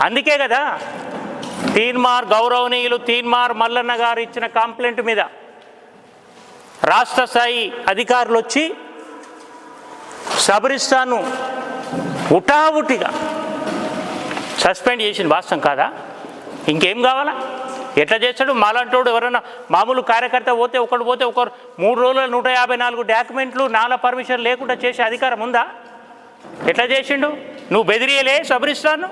అందుకే కదా తీన్మార్ గౌరవనీయులు తీన్మార్ మల్లన్న గారు ఇచ్చిన కంప్లైంట్ మీద రాష్ట్ర స్థాయి అధికారులు వచ్చి సబరిస్తాను ఉటావుటిగా సస్పెండ్ చేసిన వాస్తవం కాదా? ఇంకేం కావాలా? ఎట్లా చేస్తాడు? మాలాంటోడు ఎవరైనా మామూలు కార్యకర్త పోతే ఒకడు పోతే ఒకరు మూడు రోజుల నూట యాభై నాలుగు డాక్యుమెంట్లు నాలా పర్మిషన్ లేకుండా చేసే అధికారం ఉందా? ఎట్లా చేసిండు? నువ్వు బెదిరియలే సబరిస్తాను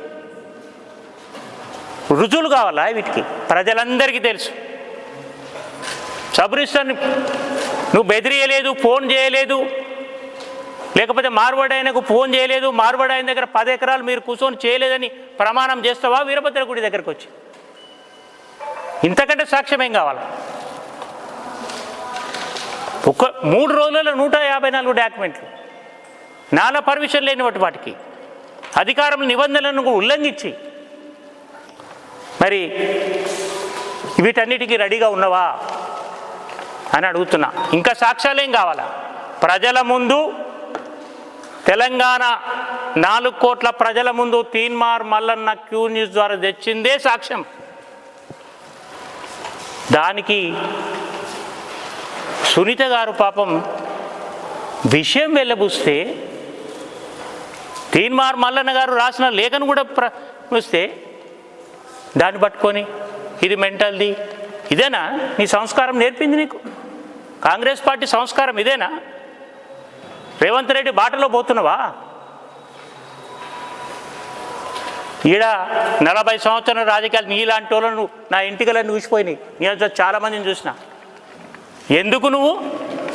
రుజువులు కావాలా వీటికి? ప్రజలందరికీ తెలుసు. సబరిస్తాను నువ్వు బెదిరియలేదు ఫోన్ చేయలేదు. లేకపోతే మార్వాడి ఆయనకు ఫోన్ చేయలేదు మార్వాడి ఆయన దగ్గర పది ఎకరాలు మీరు కూర్చొని చేయలేదని ప్రమాణం చేస్తావా? వీరభద్ర గుడి దగ్గరకు వచ్చి. ఇంతకంటే సాక్ష్యం ఏం కావాలి? ఒక మూడు రోజులలో నూట యాభై నాలుగు డాక్యుమెంట్లు. నాలా పర్మిషన్ లేని వాటి వాటికి. అధికారం నిబంధనలను ఉల్లంఘించి మరి వీటన్నిటికీ రెడీగా ఉన్నవా అని అడుగుతున్నా. ఇంకా సాక్ష్యాలేం కావాలా? ప్రజల ముందు తెలంగాణ నాలుగు కోట్ల ప్రజల ముందు తీన్మార్ మల్లన్న క్యూ న్యూస్ ద్వారా తెచ్చిందే సాక్ష్యం. దానికి సునీత గారు పాపం విషయం వెళ్ళబూస్తే తీన్మార్ మల్లన్న గారు రాసిన లేఖను కూడా ప్ర చూస్తే దాన్ని పట్టుకొని ఇది మెంటల్ది. ఇదేనా? నీ సంస్కారం నేర్పింది నీకు? కాంగ్రెస్ పార్టీ సంస్కారం ఇదేనా? రేవంత్ రెడ్డి బాటలో పోతున్నావా? ఈడ నలభై సంవత్సరాల రాజకీయాలు నీలాంటి వాళ్ళను నా ఇంటికలన్నీ చూసిపోయినాయి నేను చాలామందిని చూసిన. ఎందుకు నువ్వు?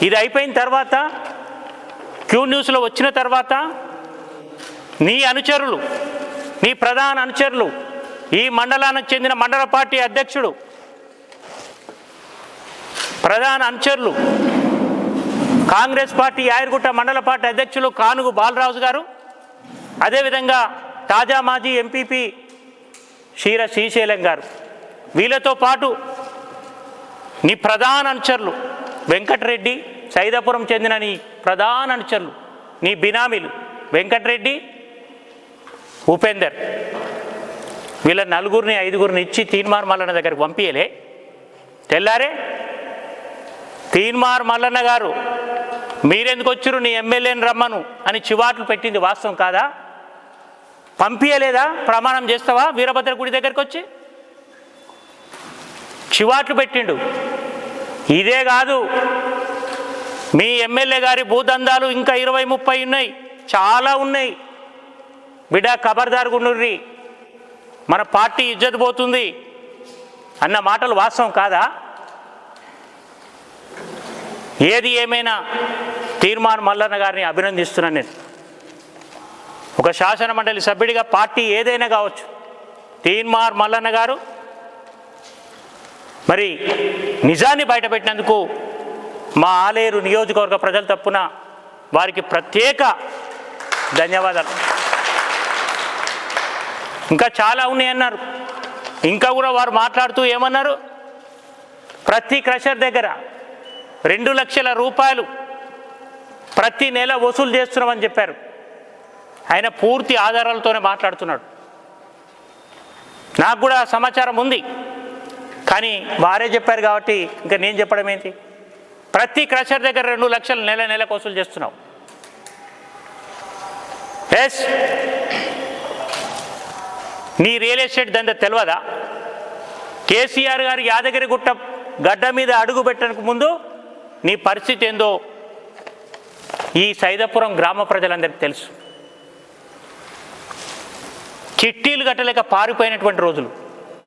ఇది అయిపోయిన తర్వాత క్యూ న్యూస్లో వచ్చిన తర్వాత నీ అనుచరులు నీ ప్రధాన అనుచరులు ఈ మండలానికి చెందిన మండల పార్టీ అధ్యక్షుడు ప్రధాన అనుచరులు కాంగ్రెస్ పార్టీ యాయరుగుట్ట మండల పార్టీ అధ్యక్షులు కానుగు బాలరాజు గారు అదేవిధంగా తాజా మాజీ ఎంపీపీ క్షీర శ్రీశైలం గారు. వీళ్ళతో పాటు నీ ప్రధాన అనుచరులు వెంకటరెడ్డి సైదాపురం చెందిన నీ ప్రధాన అనుచరులు నీ బినామీలు వెంకటరెడ్డి ఉపేందర్. వీళ్ళ నలుగురిని ఐదుగురిని ఇచ్చి తీన్మార్ మల్లన్న దగ్గరికి పంపించలే తెల్లారే? తీన్మార్ మల్లన్న గారు మీరెందుకు వచ్చారు నీ ఎమ్మెల్యేని రమ్మను అని చివాట్లు పెట్టింది వాస్తవం కాదా? పంపించలేదా ప్రమాణం చేస్తావా? వీరభద్ర గుడి దగ్గరికి వచ్చి? చివాట్లు పెట్టిండు. ఇదే కాదు. మీ ఎమ్మెల్యే గారి భూదందాలు ఇంకా ఇరవై ముప్పై ఉన్నాయి. చాలా ఉన్నాయి. బిడ్డ ఖబర్దారు గుండ్రి మన పార్టీ ఇజ్జత్ పోతుంది అన్న మాటలు వాస్తవం కాదా? ఏది ఏమైనా తీర్మాన్ మల్లన్న గారిని అభినందిస్తున్నాను నేను. ఒక శాసన మండలి సభ్యుడిగా పార్టీ ఏదైనా కావచ్చు. తీన్మార్ మల్లన్న గారు మరి నిజాన్ని బయటపెట్టినందుకు మా ఆలేరు నియోజకవర్గ ప్రజల తప్పున వారికి ప్రత్యేక ధన్యవాదాలు. ఇంకా చాలా ఉన్నాయి అన్నారు ఇంకా కూడా వారు మాట్లాడుతూ ఏమన్నారు? ప్రతి క్రషర్ దగ్గర రెండు లక్షల రూపాయలు ప్రతి నెల వసూలు చేస్తున్నామని చెప్పారు. ఆయన పూర్తి ఆధారాలతోనే మాట్లాడుతున్నాడు. నాకు కూడా సమాచారం ఉంది. కానీ వారే చెప్పారు కాబట్టి ఇంకా నేను చెప్పడం ఏంటి? ప్రతి క్రషర్ దగ్గర రెండు లక్షలు నెల నెలకు వసూలు చేస్తున్నావు ఎస్ నీ రియల్ ఎస్టేట్ దంద తెలియదా కేసీఆర్ గారు యాదగిరిగుట్ట గడ్డ మీద అడుగు పెట్టడానికి ముందు నీ పరిస్థితి ఏందో ఈ సైదాపురం గ్రామ ప్రజలందరికీ తెలుసు. చిట్టీలు కట్టలేక పారిపోయినటువంటి రోజులు.